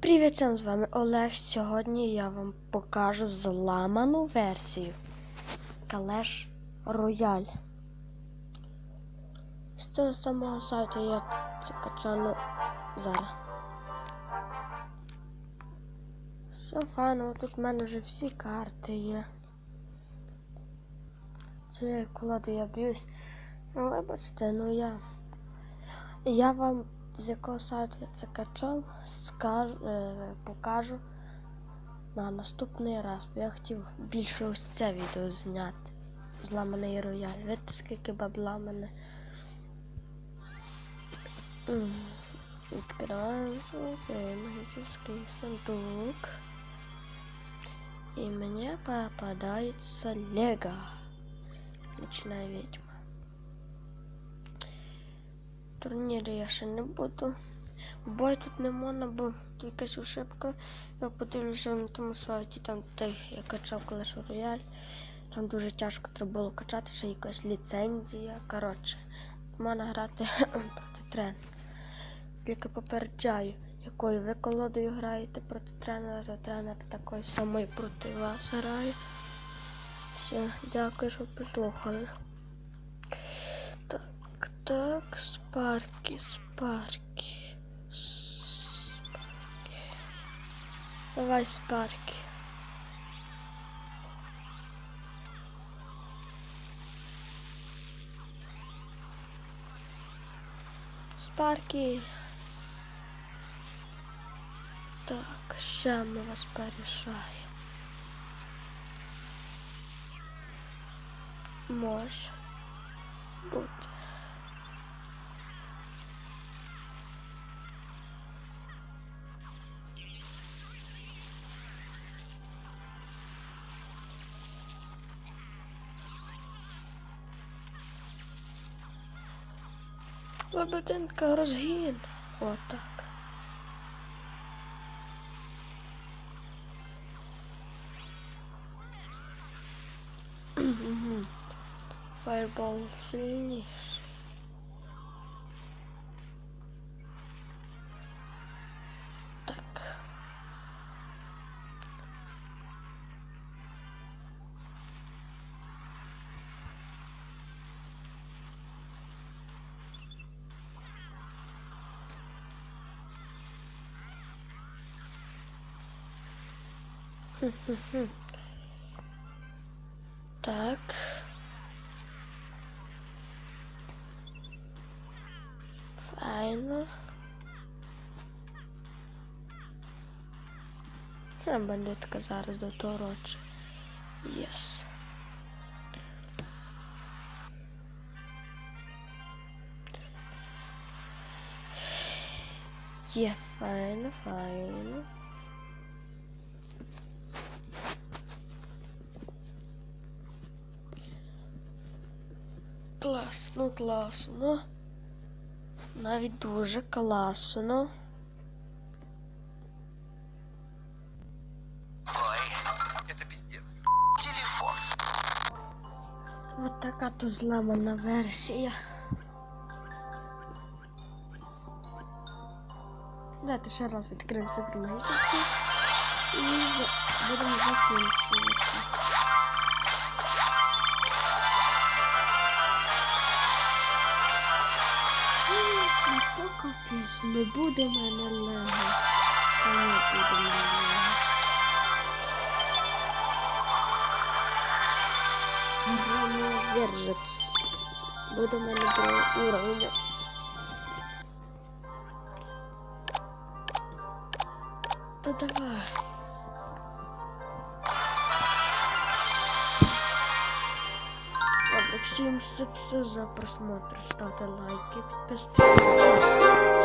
Привіт, з вами Олег. Сьогодні я вам покажу зламану версію Clash Royale. З цього самого сайту я це качану зараз. Все файно, тут в мене вже всі карти є. Цією колодою я б'юсь. Ну, вибачте, ну я. Я вам з якого сайту я це качав, скажу, е, покажу на наступний раз. Бо я хотів більше ось це відео зняти. Зламаний рояль. Видите, скільки бабла мене. Відкриваємо свій магазинський сундук. І мені попадається Лего. Нічна відьма. Турнірі я ще не буду. Бой тут не можна, бо тут якась ошибка. Я подивлюся на тому сайті, там де я качав Clash Royale. Там дуже тяжко треба було качати, ще якась ліцензія. Коротше, можна грати проти тренера. Тільки попереджаю, якою ви колодою граєте проти тренера, то тренер такою самою проти вас грає. Все, дякую, що послухали. Так, спарки, спарки. Спарки. Давай спарки. Спарки. Так, ще ми вас порішаємо. Може бути. Лебединка розгін. Отак. Фаербол сильніший. Так. Файно. А бандитка зараз дотороче. Єс. Є, файно, файно. Класно, класно. Навіть дуже класно. Ой, это пиздец. Телефон. От така то зламана версія. Давайте ще раз відкриємо супермагазинку і будемо закінчувати. Не буде мене лего. Не буде. Громовержець. Буде мене другий уровень. Та давай. Всім все за просмотр. Ставте лайки, підписуйтесь.